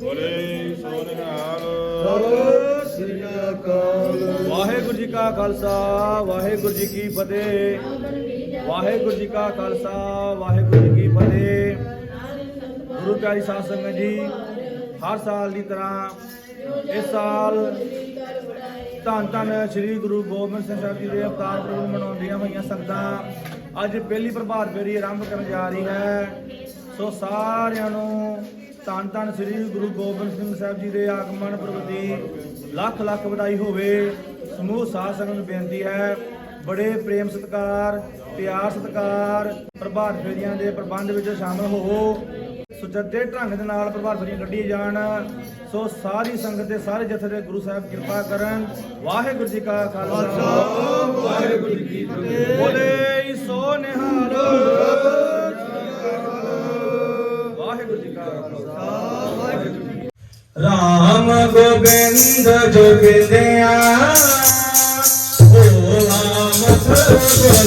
ਬੋਲੇ ਸੋ ਸ੍ਰੀ ਅਕਾਲ ਵਾਹਿਗੁਰੂ ਜੀ ਕਾ ਖਾਲਸਾ, ਵਾਹਿਗੁਰੂ ਜੀ ਕੀ ਫਤਿਹ। ਵਾਹਿਗੁਰੂ ਜੀ ਕਾ ਖਾਲਸਾ, ਵਾਹਿਗੁਰੂ ਜੀ ਕੀ ਫਤਿਹ। ਗੁਰੂ ਪਿਆਰੀ ਸਾਧ ਸੰਗਤ ਜੀ, ਹਰ ਸਾਲ ਦੀ ਤਰ੍ਹਾਂ ਇਸ ਸਾਲ ਧੰਨ ਧੰਨ ਸ੍ਰੀ ਗੁਰੂ ਗੋਬਿੰਦ ਸਿੰਘ ਸਾਹਿਬ ਜੀ ਦੇ ਅਵਤਾਰ ਪੁਰਬ ਮਨਾਉਂਦੀਆਂ ਹੋਈਆਂ ਸੰਗਤਾਂ। ਅੱਜ ਪਹਿਲੀ ਪ੍ਰਭਾਤ ਫੇਰੀ ਆਰੰਭ ਕਰਨ ਜਾ ਰਹੀ ਹੈ। ਸੋ ਸਾਰਿਆਂ ਨੂੰ ਧੰਨ ਧੰਨ ਸ੍ਰੀ ਗੁਰੂ ਗੋਬਿੰਦ ਸਿੰਘ ਸਾਹਿਬ ਜੀ ਦੇ ਆਗਮਨ ਪੁਰਬ ਦੀ ਲੱਖ ਲੱਖ ਵਧਾਈ ਹੋਵੇ। ਸਮੂਹ ਸਾਧ ਸੰਗਤ ਨੂੰ ਬੇਨਤੀ ਹੈ ਬੜੇ ਪ੍ਰੇਮ ਸਤਿਕਾਰ ਪਿਆਰ ਸਤਿਕਾਰ ਪ੍ਰਭਾਤ ਫੇਰੀਆਂ ਦੇ ਪ੍ਰਬੰਧ ਵਿੱਚ ਸ਼ਾਮਲ ਹੋਵੋ। ਸੁਚੱਜੇ ਢੰਗ ਦੇ ਨਾਲ ਪ੍ਰਭਾਤ ਫੇਰੀਆਂ ਕੱਢੀਆਂ ਜਾਣ। ਸੋ ਸਾਰੀ ਸੰਗਤ ਦੇ ਸਾਰੇ ਜਥੇ ਦੇ ਗੁਰੂ ਸਾਹਿਬ ਕਿਰਪਾ ਕਰਨ। ਵਾਹਿਗੁਰੂ ਜੀ ਕਾ ਖਾਲਸਾ। ਵਾਹਿਗੁਰੂ ਜੀ ਕੀ ਫਤਿਹ। ਬੋਲੇ ਸੋ ਨਿਹਾਲ। ਵਾਹਿਗੁਰੂ ਜੀ ਕਾ ਖਾਲਸਾ ਵਾਹਿਗੁਰੂ ਜੀ ਰਾਮ ਗੋਬਿੰਦ ਜੋਗਿੰਦਿਆ ਓ ਰਾਮ ਸਰਬਤ ਹਰ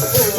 Hey.